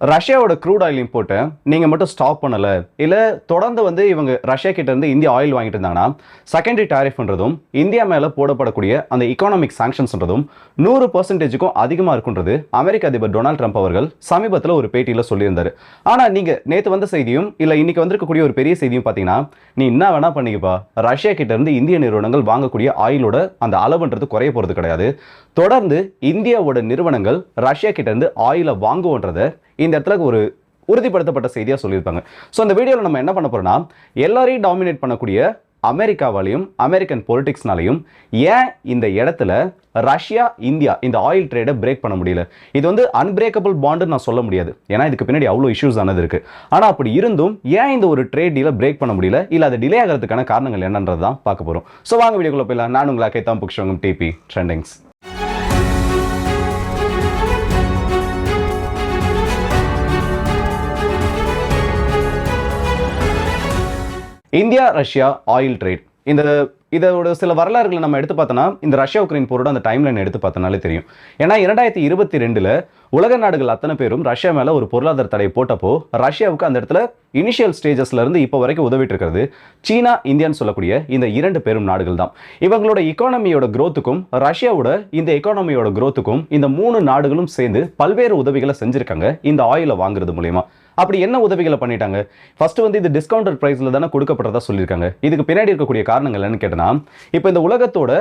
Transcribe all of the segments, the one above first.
ரஷ்யாவோட crude oil இம்போர்ட்டை நீங்கள் மட்டும் ஸ்டாப் பண்ணலை. இல்லை தொடர்ந்து வந்து இவங்க ரஷ்யா கிட்டேருந்து இந்தியா ஆயில் வாங்கிட்டு இருந்தாங்கன்னா செகண்டரி டாரிஃப்ன்றதும் இந்தியா மேலே போடப்படக்கூடிய அந்த இக்கானமிக் சாங்ஷன்ஸ்ன்றதும் நூறு பர்சன்டேஜுக்கும் அதிகமாக இருக்குன்றது அமெரிக்க அதிபர் டொனால்ட் ட்ரம்ப் அவர்கள் சமீபத்தில் ஒரு பேட்டியில் சொல்லியிருந்தார். ஆனால் நீங்கள் நேற்று வந்த செய்தியும் இல்லை இன்றைக்கி வந்திருக்கக்கூடிய ஒரு பெரிய செய்தியும் பார்த்தீங்கன்னா நீ என்ன வேணால் பண்ணிக்கப்பா. ரஷ்யா கிட்டேருந்து இந்திய நிறுவனங்கள் வாங்கக்கூடிய ஆயிலோட அந்த அளவுன்றது குறைய போகிறது கிடையாது. தொடர்ந்து இந்தியாவோட நிறுவனங்கள் ரஷ்யா கிட்டேருந்து ஆயிலை வாங்குவோன்றதை இந்த இடத்துல ஒரு உறுதிப்படுத்தப்பட்ட செய்தியாக சொல்லியிருப்பாங்க. ஸோ அந்த வீடியோவில் நம்ம என்ன பண்ண போகிறோம்னா எல்லாரையும் டாமினேட் பண்ணக்கூடிய அமெரிக்காவாலையும் அமெரிக்கன் பொலிட்டிக்ஸ்னாலையும் ஏன் இந்த இடத்துல ரஷ்யா இந்தியா இந்த ஆயில் ட்ரேடை பிரேக் பண்ண முடியல? இது வந்து அன்பிரேக்கபிள் பாண்டுன்னு நான் சொல்ல முடியாது. ஏன்னா இதுக்கு பின்னாடி அவ்வளோ இஷ்யூஸ் ஆனது இருக்குது ஆனால் அப்படி இருந்தும் ஏன் இந்த ஒரு ட்ரேட் டீலை பிரேக் பண்ண முடியல? இல்லை அது டிலே ஆகிறதுக்கான காரணங்கள் என்னன்றது தான் பார்க்க போகிறோம் ஸோ வாங்க வீடியோக்குள்ளே போயிடலாம். நான் உங்களை கேத்தான் புக்ஷவங்கம் DB trendings India Russia oil trade இந்த இதோட சில வரலாறுகளை நம்ம எடுத்து பார்த்தோன்னா இந்த ரஷ்யா உக்ரைன் போரோட அந்த டைம்லைன் எடுத்து பார்த்தனாலே தெரியும். ஏன்னா இரண்டாயிரத்தி இருபத்தி ரெண்டில் உலக நாடுகள் அத்தனை பேரும் ரஷ்யா மேலே ஒரு பொருளாதார தடை போட்டப்போ ரஷ்யாவுக்கு அந்த இடத்துல இனிஷியல் ஸ்டேஜஸ்லேருந்து இப்போ வரைக்கும் உதவிட்டு இருக்கிறது சீனா இந்தியான்னு சொல்லக்கூடிய இந்த இரண்டு பெரும் நாடுகள் தான். இவங்களோட இக்கானமியோட க்ரோத்துக்கும் ரஷ்யாவோட இந்த எக்கானமியோட க்ரோத்துக்கும் இந்த மூணு நாடுகளும் சேர்ந்து பல்வேறு உதவிகளை செஞ்சுருக்காங்க இந்த ஆயிலை வாங்குறது மூலயமா. அப்படி என்ன உதவிகளை பண்ணிட்டாங்க? ஃபர்ஸ்ட் வந்து இது டிஸ்கவுண்டட் ப்ரைஸில் தானே கொடுக்கப்பட்டதா சொல்லியிருக்காங்க. இதுக்கு பின்னாடி இருக்கக்கூடிய காரணங்கள் என்னன்னு கேட்டனா இப்போ இந்த உலகத்தோட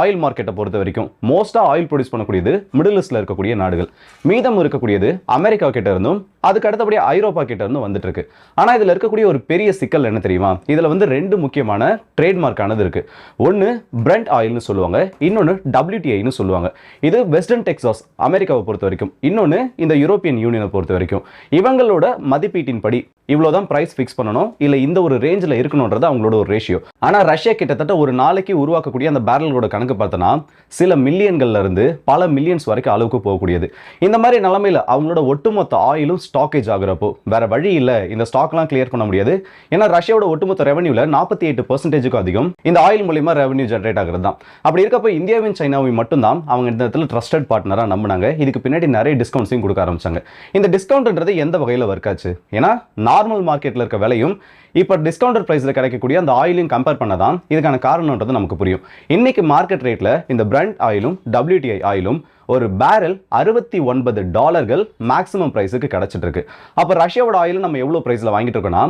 ஆயில் மார்க்கெட்டை பொறுத்த வரைக்கும் மோஸ்ட்டாக ஆயில் ப்ரொடியூஸ் பண்ணக்கூடியது மிடில் ஈஸ்டில் இருக்கக்கூடிய நாடுகள். மீதம் இருக்கக்கூடியது அமெரிக்கா கிட்ட இருந்தும் அதுக்கு அடுத்தபடியே ஐரோப்பா கிட்ட இருந்து வந்துட்டு இருக்கு ஆனால் இதில் இருக்கக்கூடிய ஒரு பெரிய சிக்கல் என்ன தெரியுமா? இதில் வந்து ரெண்டு முக்கியமான ட்ரேட்மார்க் ஆனது இருக்கு. ஒன்று பிரண்ட் ஆயில்னு சொல்லுவாங்க. இன்னொன்று டபிள்யூடிஐன்னு சொல்லுவாங்க. இது வெஸ்டர்ன் டெக்ஸாஸ் அமெரிக்காவை பொறுத்த வரைக்கும். இன்னொன்று இந்த யூரோப்பியன் யூனியனை பொறுத்த வரைக்கும். இவங்களோட மதிப்பீட்டின்படி இவ்வளவுதான் ப்ரைஸ் ஃபிக்ஸ் பண்ணணும். இல்லை இந்த ஒரு ரேஞ்சில் இருக்கணுன்றது அவங்களோட ஒரு ரேஷியோ ஆனால் ரஷ்யா கிட்டத்தட்ட ஒரு நாளைக்கு உருவாக்கக்கூடிய அந்த பேரலோட கணக்கு பார்த்தோன்னா சில மில்லியன்கள்ல இருந்து பல மில்லியன்ஸ் வரைக்கும் அளவுக்கு போகக்கூடியது. இந்த மாதிரி நிலமையில் அவங்களோட ஒட்டுமொத்த ஆயிலும் ஸ்டாக்கேஜ் ஆகுறப்போ வேற வழி இல்லை. இந்த ஸ்டாக்லாம் கிளியர் பண்ண முடியாது. ஏன்னா ரஷ்யாவோட ஒட்டுமொத்த ரெவன்யூவில் நாற்பத்தி எட்டு பர்சன்டேஜுக்கும் அதிகம். இந்த ஆயில் மூலியமா ரெவன்யூ ஜென்ரேட் ஆகிறது தான். அப்படி இருக்கப்போ இந்தியாவின் சைனாவையும் மட்டும்தான் அவங்க இந்த இடத்துல ட்ரஸ்டட் பார்ட்னராக நம்பினாங்க. இதுக்கு பின்னாடி நிறைய டிஸ்கவுண்ட்ஸையும் கொடுக்க ஆரம்பிச்சாங்க. இந்த டிஸ்கவுண்ட்ன்றது எந்த வகையில் ஒர்க் ஆச்சு? ஏன்னா நார்மல் மார்க்கெட்டில் இருக்க விலையும் இப்போ டிஸ்கவுண்டட் ப்ரைஸில் கிடைக்கக்கூடிய அந்த ஆயிலையும் கம்பேர் பண்ண தான் இதுக்கான காரணன்றது நமக்கு புரியும். இன்றைக்கி மார்க்கெட் ரேட்டில் இந்த பிராண்ட் ஆயிலும் டபிள்யூடிஐ ஆயிலும் ஒரு பேரல் அறுபத்தி ஒன்பது டாலர்கள் மேக்ஸிமம் ப்ரைஸுக்கு கிடைச்சிட்டு இருக்கு அப்போ ரஷ்யாவோட ஆயில் நம்ம எவ்வளோ ப்ரைஸில் வாங்கிட்டு இருக்கோம்னா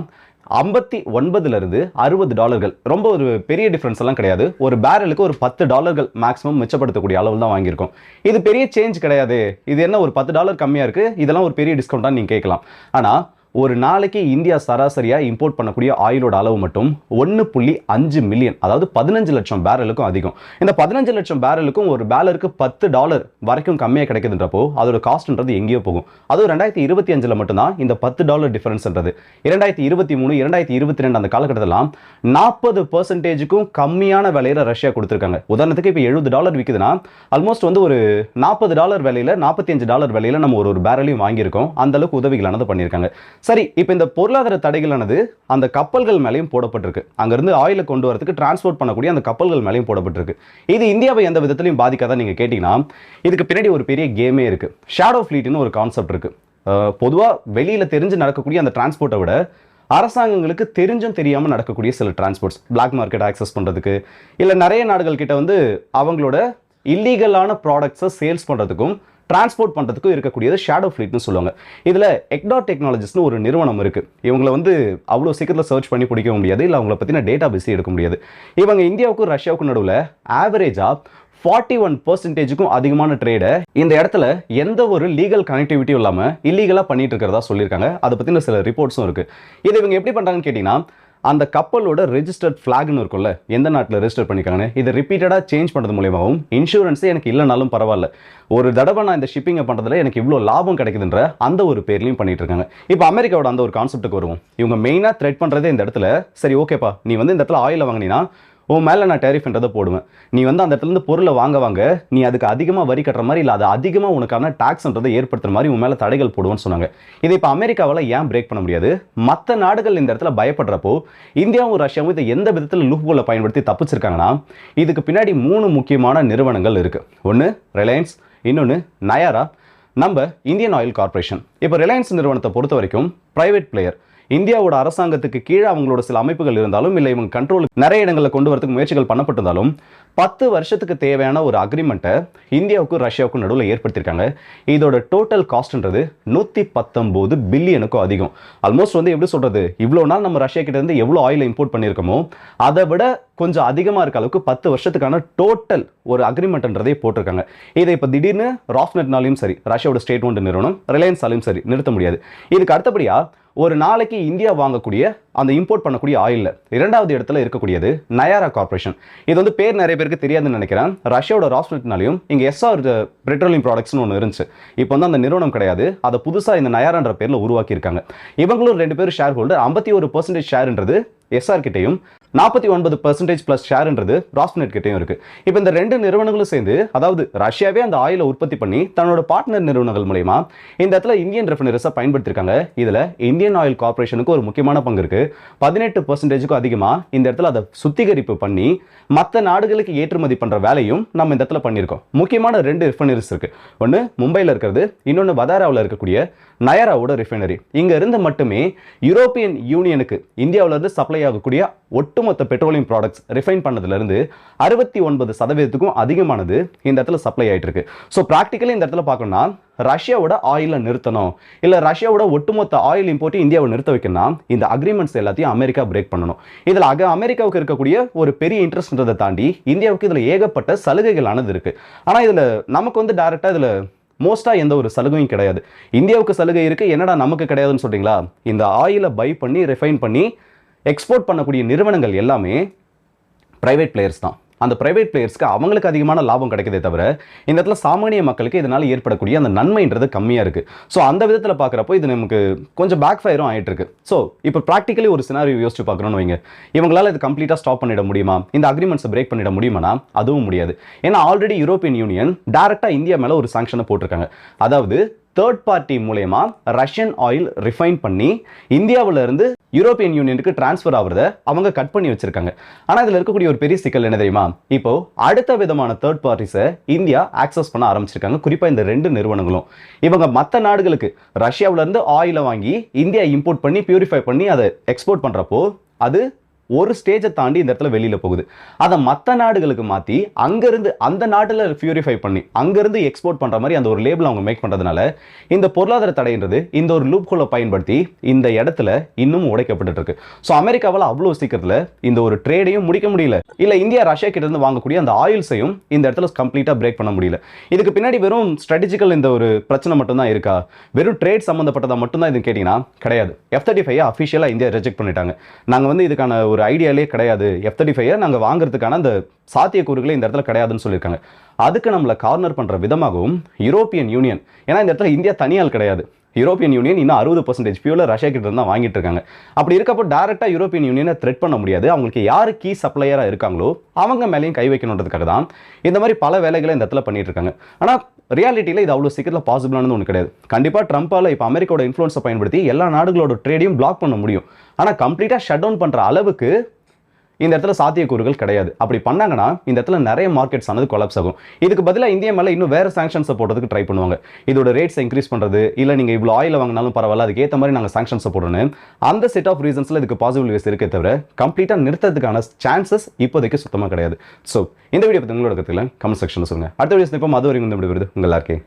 ஐம்பத்தி ஒன்பதுலேருந்து அறுபது டாலர்கள் ரொம்ப ஒரு பெரிய டிஃப்ரென்ஸ் எல்லாம் கிடையாது. ஒரு பேரலுக்கு ஒரு பத்து டாலர்கள் மேக்ஸிமம் மிச்சப்படுத்தக்கூடிய அளவு தான் வாங்கியிருக்கோம். இது பெரிய சேஞ்ச் கிடையாது. இது என்ன ஒரு பத்து டாலர் கம்மியாக இருக்கு? இதெல்லாம் ஒரு பெரிய டிஸ்கவுண்ட்டாக நீங்கள் கேட்கலாம். ஆனால் ஒரு நாளைக்கு இந்தியா சராசரியாக இம்போர்ட் பண்ணக்கூடிய ஆயிலோட அளவு மட்டும் ஒன்று புள்ளி அஞ்சு மில்லியன் அதாவது பதினஞ்சு லட்சம் பேரலுக்கும் அதிகம். இந்த பதினஞ்சு லட்சம் பேரலுக்கும் ஒரு பேலருக்கு பத்து டாலர் வரைக்கும் கம்மியாக கிடைக்குதுன்றப்போ அதோட காஸ்ட்ன்றது எங்கேயோ போகும். அதுவும் ரெண்டாயிரத்தி இருபத்தி அஞ்சில் மட்டும்தான் இந்த பத்து டாலர் டிஃபரன்ஸ்ன்றது இரண்டாயிரத்தி இருபத்தி மூணு இரண்டாயிரத்தி இருபத்தி ரெண்டு அந்த காலகட்டத்திலாம் நாற்பது பர்சன்டேஜுக்கும் கம்மியான விலையில ரஷ்யா கொடுத்துருக்காங்க. உதாரணத்துக்கு இப்போ எழுபது டாலர் விற்குதுன்னா ஆல்மோஸ்ட் வந்து ஒரு நாற்பது டாலர் விலையில நாற்பத்தி அஞ்சு டாலர் விலையில நம்ம ஒரு ஒரு பேரலையும் வாங்கியிருக்கோம். அந்த அளவுக்கு உதவிகளானது பண்ணியிருக்காங்க. சரி இப்போ இந்த பொருளாதார தடைகளானது அந்த கப்பல்கள் மேலேயும் போடப்பட்டிருக்கு. அங்கேருந்து ஆயிலை கொண்டு வரதுக்கு டிரான்ஸ்போர்ட் பண்ணக்கூடிய அந்த கப்பல்கள் மேலேயும் போடப்பட்டிருக்கு. இது இந்தியாவை எந்த விதத்திலையும் பாதிக்காதான் நீங்கள் கேட்டிங்கன்னா இதுக்கு பின்னாடி ஒரு பெரிய கேமே இருக்குது ஷேடோ ஃபிளீட்னு ஒரு கான்செப்ட் இருக்குது பொதுவாக வெளியில் தெரிஞ்சு நடக்கக்கூடிய அந்த டிரான்ஸ்போர்ட்டை விட அரசாங்கங்களுக்கு தெரிஞ்சும் தெரியாமல் நடக்கக்கூடிய சில டிரான்ஸ்போர்ட்ஸ் பிளாக் மார்க்கெட் ஆக்சஸ் பண்ணுறதுக்கு இல்லை நிறைய நாடுகள் கிட்ட வந்து அவங்களோட இல்லீகலான ப்ராடக்ட்ஸை சேல்ஸ் பண்ணுறதுக்கும் டிரான்ஸ்போர்ட் பண்ணுறதுக்கும் இருக்கக்கூடியது ஷேடோ ஃப்ளீட்னு சொல்லுவாங்க. இதில் எக்டா டெக்னாலஜிஸ்னு ஒரு நிறுவனம் இருக்குது இவங்களை வந்து அவ்வளோ சீக்கிரத்தில் சர்ச் பண்ணி பிடிக்க முடியாது. இல்லை அவங்கள பற்றின டேட்டா பேஸே எடுக்க முடியாது. இவங்க இந்தியாவுக்கும் ரஷ்யாவுக்கும் நடுவில் ஆவரேஜாக ஃபார்ட்டி ஒன் பர்சன்டேஜுக்கும் அதிகமான ட்ரேடை இந்த இடத்துல எந்த ஒரு லீகல் கனெக்டிவிட்டியும் இல்லாமல் இல்லீகலாக பண்ணிட்டு இருக்கிறதா சொல்லியிருக்காங்க. அதை பற்றின சில ரிப்போர்ட்ஸும் இருக்குது இதை இவங்க எப்படி பண்ணுறாங்கன்னு கேட்டிங்கன்னா அந்த கப்பலோட ரெஜிஸ்டர்ட் ஃப்ளாக்னு இருக்கும்ல எந்த நாட்டில் ரெஜிஸ்டர் பண்ணிக்காங்கன்னு இதை ரிப்பீட்டடாக சேஞ்ச் பண்ணுறது மூலியமாகவும் இன்சூரன்ஸே எனக்கு இல்லைனாலும் பரவாயில்ல. ஒரு தடவை நான் இந்த ஷிப்பிங்கை பண்ணுறதுல எனக்கு இவ்வளோ லாபம் கிடைக்குதுன்ற அந்த ஒரு பேர்லையும் பண்ணிட்டு இருக்காங்க. இப்போ அமெரிக்காவோட அந்த ஒரு கான்செப்ட்டுக்கு வருவோம். இவங்க மெயினாக த்ரெட் பண்ணுறதே இந்த இடத்துல சரி ஓகேப்பா நீ வந்து இந்த இடத்துல ஆயில் வாங்கினீங்கன்னா உன் மேலே நான் டேரிஃப்ன்றதை போடுவேன். நீ வந்து அந்த இடத்துலேருந்து பொருளை வாங்க வாங்க நீ அதுக்கு அதிகமாக வரி கட்டுற மாதிரி இல்லை அது அதிகமாக உனக்கான டாக்ஸ்ன்றதை ஏற்படுத்துற மாதிரி உன் மேலே தடைகள் போடுவோன்னு சொன்னாங்க. இதை இப்போ அமெரிக்காவால் ஏன் பிரேக் பண்ண முடியாது? மற்ற நாடுகள் இந்த இடத்துல பயப்படுறப்போ இந்தியாவும் ரஷ்யாவும் இதை எந்த விதத்தில் லூப்கோலை பயன்படுத்தி தப்பிச்சிருக்காங்கன்னா இதுக்கு பின்னாடி மூணு முக்கியமான நிறுவனங்கள் இருக்குது ஒன்று ரிலையன்ஸ் இன்னொன்று நயாரா நம்ம இந்தியன் ஆயில் கார்ப்பரேஷன் இப்போ ரிலையன்ஸ் நிறுவனத்தை பொறுத்த வரைக்கும் ப்ரைவேட் பிளேயர் இந்தியாவோட அரசாங்கத்துக்கு கீழே அவங்களோட சில அமைப்புகள் இருந்தாலும் இல்லை இவங்க கண்ட்ரோல் நிறைய இடங்களில் கொண்டு வரதுக்கு முயற்சிகள் பண்ணப்பட்டிருந்தாலும் பத்து வருஷத்துக்கு தேவையான ஒரு அக்ரிமெண்ட்டை இந்தியாவுக்கும் ரஷ்யாவுக்கும் நடுவில் ஏற்படுத்தியிருக்காங்க. இதோட டோட்டல் காஸ்ட்ன்றது நூற்றி பத்தொம்போது பில்லியனுக்கும் அதிகம். ஆல்மோஸ்ட் வந்து எப்படி சொல்கிறது இவ்வளோ நாள் நம்ம ரஷ்யா கிட்டேருந்து எவ்வளோ ஆயிலை இம்போர்ட் பண்ணியிருக்கோமோ அதை விட கொஞ்சம் அதிகமாக இருக்க அளவுக்கு பத்து வருஷத்துக்கான டோட்டல் ஒரு அக்ரிமெண்ட்ன்றதே போட்டிருக்காங்க. இதை இப்போ திடீர்னு ராஃப்நெட்னாலையும் சரி ரஷ்யாவோட ஸ்டேட் ஒன்று நிறுவனம் ரிலையன்ஸாலையும் சரி நிறுத்த முடியாது. இதுக்கு அடுத்தபடியாக ஒரு நாளைக்கு இந்தியா வாங்கக்கூடிய அந்த இம்போர்ட் பண்ணக்கூடிய ஆயிலில் இரண்டாவது இடத்துல இருக்கக்கூடியது நயாரா கார்ப்பரேஷன் இது வந்து பேர் நிறைய பேருக்கு தெரியாதுன்னு நினைக்கிறேன். ரஷ்யாவோட ராஸ்பெட்னாலையும் இங்கே எஸ்ஆர் பெட்ரோலியம் ப்ராடக்ட்ஸ்னு ஒன்று இருந்துச்சு. இப்போ வந்து அந்த நிறுவனம் கிடையாது. அதை புதுசாக இந்த நயாரான்ற பேரில் உருவாக்கியிருக்காங்க. இவங்களும் ரெண்டு பேரும் ஷேர் ஹோல்டர் ஐம்பத்தி ஒரு பர்சன்டேஜ் ஷேர்ன்றது எஸ்ஆர் கிட்டையும் நாற்பத்தி ஒன்பது பர்சன்டேஜ் ப்ளஸ் ஷேர்ன்றது ராஸ்நெட் கிட்டையும் இருக்கு. இப்போ இந்த ரெண்டு நிறுவனங்களும் சேர்ந்து அதாவது ரஷ்யாவே அந்த ஆயிலை உற்பத்தி பண்ணி தன்னோட பார்ட்னர் நிறுவனங்கள் மூலயமா இந்த இடத்துல இந்தியன் ரெஃபினரிஸை பயன்படுத்திருக்காங்க. இதில் இந்தியன் ஆயில் கார்ப்பரேஷனுக்கு ஒரு முக்கியமான பங்கு இருக்கு. பதினெட்டு பர்சன்டேஜுக்கும் அதிகமாக இந்த இடத்துல அதை சுத்திகரிப்பு பண்ணி மற்ற நாடுகளுக்கு ஏற்றுமதி பண்ணுற வேலையும் நம்ம இந்த இடத்துல பண்ணியிருக்கோம். முக்கியமான ரெண்டு ரிஃபைனரிஸ் இருக்கு. ஒன்று மும்பையில் இருக்கிறது இன்னொன்று வதாராவில் இருக்கக்கூடிய நயராவோட ரிஃபைனரி இங்கே இருந்து மட்டுமே யூரோப்பியன் யூனியனுக்கு இந்தியாவிலேருந்து சப்ளை சப்ளை ஆகக்கூடிய ஒட்டுமொத்த பெட்ரோலியம் ப்ராடக்ட்ஸ் ரிஃபைன் பண்ணதுல இருந்து அறுபத்தி ஒன்பது சதவீதத்துக்கும் அதிகமானது இந்த இடத்துல சப்ளை ஆகிட்டு இருக்கு ஸோ ப்ராக்டிக்கலி இந்த இடத்துல பார்க்கணும்னா ரஷ்யாவோட ஆயிலை நிறுத்தணும். இல்லை ரஷ்யாவோட ஒட்டுமொத்த ஆயில் இம்போர்ட்டை இந்தியாவை நிறுத்த வைக்கணும் இந்த அக்ரிமெண்ட்ஸ் எல்லாத்தையும் அமெரிக்கா பிரேக் பண்ணணும். இதில் அக அமெரிக்காவுக்கு இருக்கக்கூடிய ஒரு பெரிய இன்ட்ரெஸ்ட்ன்றதை தாண்டி இந்தியாவுக்கு இதில் ஏகப்பட்ட சலுகைகளானது இருக்கு. ஆனால் இதில் நமக்கு வந்து டேரெக்டாக இதில் மோஸ்ட்டாக எந்த ஒரு சலுகையும் கிடையாது. இந்தியாவுக்கு சலுகை இருக்குது என்னடா நமக்கு கிடையாதுன்னு சொல்கிறீங்களா இந்த ஆயிலை பை பண்ணி ரிஃபைன் பண்ணி எக்ஸ்போர்ட் பண்ணக்கூடிய நிறுவனங்கள் எல்லாமே ப்ரைவேட் பிளேயர்ஸ் தான். அந்த ப்ரைவேட் பிளேயர்ஸ்க்கு அவங்களுக்கு அதிகமான லாபம் கிடைக்குதே தவிர இந்த இடத்துல சாமானிய மக்களுக்கு இதனால் ஏற்படக்கூடிய அந்த நன்மைன்றது கம்மியாக இருக்குது ஸோ அந்த விதத்தில் பார்க்குறப்போ இது நமக்கு கொஞ்சம் பேக் ஃபயரும் ஆகிட்டு இருக்கு ஸோ இப்போ ப்ராக்டிக்கலி ஒரு சினாரியோ யோசிச்சு பார்க்குறோன்னு வைங்க. இவங்களால் இது கம்ப்ளீட்டாக ஸ்டாப் பண்ணிட முடியுமா? இந்த அக்ரிமெண்ட்ஸை பிரேக் பண்ணிட முடியுமானா? அதுவும் முடியாது. ஏன்னா ஆல்ரெடி யூரோப்பியன் யூனியன் டேரெக்டாக இந்தியா மேலே ஒரு சாங்ஷனை போட்டிருக்காங்க. அதாவது தேர்ட் பார்ட்டி மூலயமா ரஷ்யன் ஆயில் ரிஃபைன் பண்ணி இந்தியாவிலேருந்து யூரோப்பியன் யூனியனுக்கு டிரான்ஸ்ஃபர் ஆகுறது அவங்க கட் பண்ணி வச்சிருக்காங்க. ஆனால் இதில் இருக்கக்கூடிய ஒரு பெரிய சிக்கல் என்ன தெரியுமா? இப்போ அடுத்த விதமான தேர்ட் பார்ட்டிஸை இந்தியா ஆக்சஸ் பண்ண ஆரம்பிச்சிருக்காங்க. குறிப்பாக இந்த ரெண்டு நிறுவனங்களும். இவங்க மற்ற நாடுகளுக்கு ரஷ்யாவிலேருந்து ஆயிலை வாங்கி இந்தியா இம்போர்ட் பண்ணி பியூரிஃபை பண்ணி அதை எக்ஸ்போர்ட் பண்ணுறப்போ அது ஒரு ஸ்டேஜை தாண்டி இந்த இடத்துல வெளியில் போகுது. அதை மற்ற நாடுகளுக்கு மாற்றி அங்கேருந்து அந்த நாட்டில் பியூரிஃபை பண்ணி அங்கேருந்து எக்ஸ்போர்ட் பண்ணுற மாதிரி அந்த ஒரு லேபிள் அவங்க மேக் பண்ணுறதுனால இந்த பொருளாதார தடைன்றது இந்த ஒரு லூப் பயன்படுத்தி இந்த இடத்துல இன்னும் உடைக்கப்பட்டு இருக்கு ஸோ அமெரிக்காவால் அவ்வளோ சீக்கிரத்தில் இந்த ஒரு ட்ரேடையும் முடிக்க முடியல. இல்லை இந்தியா ரஷ்யா கிட்டேருந்து வாங்கக்கூடிய அந்த ஆயில்ஸையும் இந்த இடத்துல கம்ப்ளீட்டாக பிரேக் பண்ண முடியல. இதுக்கு பின்னாடி வெறும் ஸ்ட்ராட்டஜிக்கல் இந்த ஒரு பிரச்சனை மட்டும்தான் இருக்கா? வெறும் ட்ரேட் சம்மந்தப்பட்டதாக மட்டும்தான் இது கேட்டிங்கன்னா கிடையாது. எஃப் தேர்ட்டி ஃபைவ் அஃபிஷியலாக இந்தியா ரிஜெக்ட் பண்ணிட்டாங்க. நாங்கள் வந்து இதுக்கான ஒரு ஐடியாலே கிடையாது. எஃப் தேர்ட்டி ஃபைவை நாங்கள் வாங்குறதுக்கான அந்த சாத்தியக்கூறுகளே இந்த இடத்துல கிடையாதுன்னு சொல்லியிருக்காங்க. அதுக்கு நம்மளை கார்னர் பண்ணுற விதமாகவும் யூரோப்பியன் யூனியன் ஏன்னா இந்த இடத்துல இந்தியா தனியால் கிடையாது. யூரோப்பியன் யூனியன் இன்னும் அறுபது பர்சன்டேஜ் ஃபியூவில் ரஷ்யா கிட்ட இருந்தால் வாங்கிட்டு இருக்காங்க. அப்படி இருக்கப்போ டேரெக்டாக யூரோப்பியன் யூனியனை த்ரெட் பண்ண முடியாது. அவங்களுக்கு யார் கீ சப்ளையராக இருக்காங்களோ அவங்க மேலேயும் கை வைக்கணுன்றதுக்காக தான் இந்த மாதிரி பல வேலைகளை இந்த இடத்துல பண்ணிட்டு இருக்காங்க. ஆனால் ரியாலிட்டியில் இது அவ்வளோ சீக்கிரத்தில் பாசிபிளானது ஒன்று கிடையாது. கண்டிப்பாக ட்ரம்ப்பால் இப்போ அமெரிக்காவோட இன்ஃப்ளூன்ஸை பயன்படுத்தி எல்லா நாடுகளோட ட்ரேடையும் பிளாக் பண்ண முடியும். ஆனால் கம்ப்ளீட்டாக ஷட் டவுன் பண்ணுற அளவுக்கு இந்த இடத்துல சாத்தியக்கூறுகள் கிடையாது. அப்படி பண்ணாங்கன்னா இந்த இடத்துல நிறைய மார்க்கெட்ஸ் ஆனது கொலாப்ஸ் ஆகும். இதுக்கு பதிலாக இந்தியா மேலே இன்னும் வேறு சாங்ஷன்ஸை போடுறதுக்கு ட்ரை பண்ணுவாங்க. இதோட ரேட்ஸை இன்க்ரீஸ் பண்ணுறது இல்லை நீங்கள் இவ்வளோ ஆயில் வாங்கினாலும் பரவாயில்ல அதுக்கு ஏற்ற மாதிரி நாங்கள் சாங்ஷன்ஸை போடணும் அந்த செட் ஆஃப் ரீசன்ஸில் இதுக்கு பாசிபிலிட்டிஸ் இருக்கே தவிர கம்ப்ளீட்டாக நிறுத்ததுக்கான சான்சஸ் இப்போதைக்கு சுத்தமாக கிடையாது. ஸோ இந்த வீடியோ பற்றி உங்களோட கற்றுக்கலாம் கமெண்ட் செக்ஷனில் சொல்லுங்கள் அடுத்த வீடியோஸ் இப்போ அது வரைக்கும் வந்து விடுவது உங்கள் எல்லாருக்கே